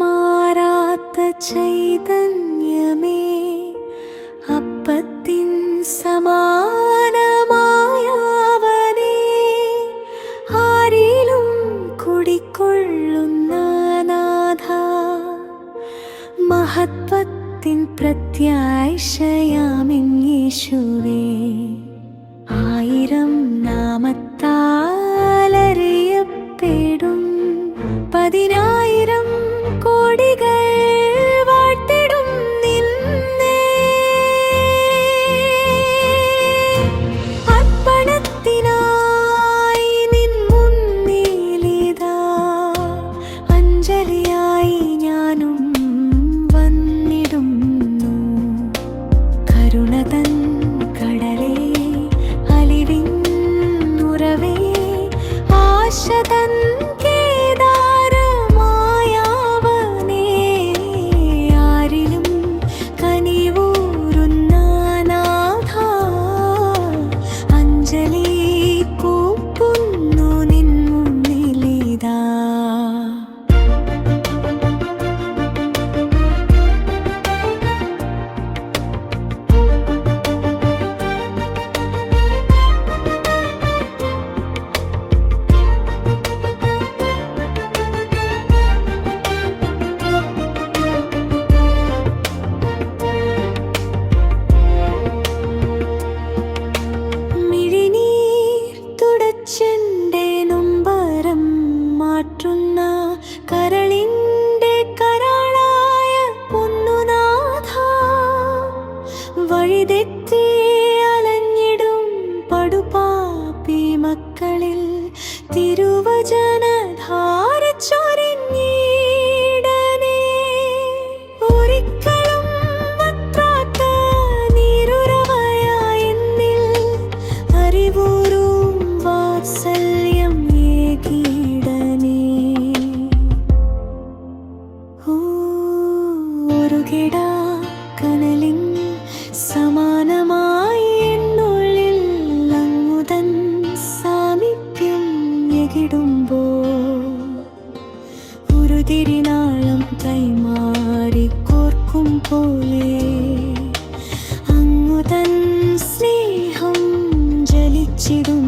മാറാത്ത ചൈതന്യമേ അപ്പത്തിൻ സമാനമായവനേ ആരിലും കുടിക്കൊള്ളുന്ന നാഥ മഹത്വത്തിൻ പ്രത്യാശയാമിങ്ങീശുവേ ആയിരം നാമത്താലറിയപ്പെടും പതിനായിരം അഞ്ജലിയായി വഴിതെറ്റി അലഞ്ഞിടും പടുപാപ്പി മക്കളിൽ തിരുവചന ചൊരിഞ്ഞിടനേ എകിടുമ്പോ ഒരു തിരിനാളം കൈമാറി കോർക്കും പോലെ. അങ്ങുതൻ സ്നേഹം ജലിച്ചിടും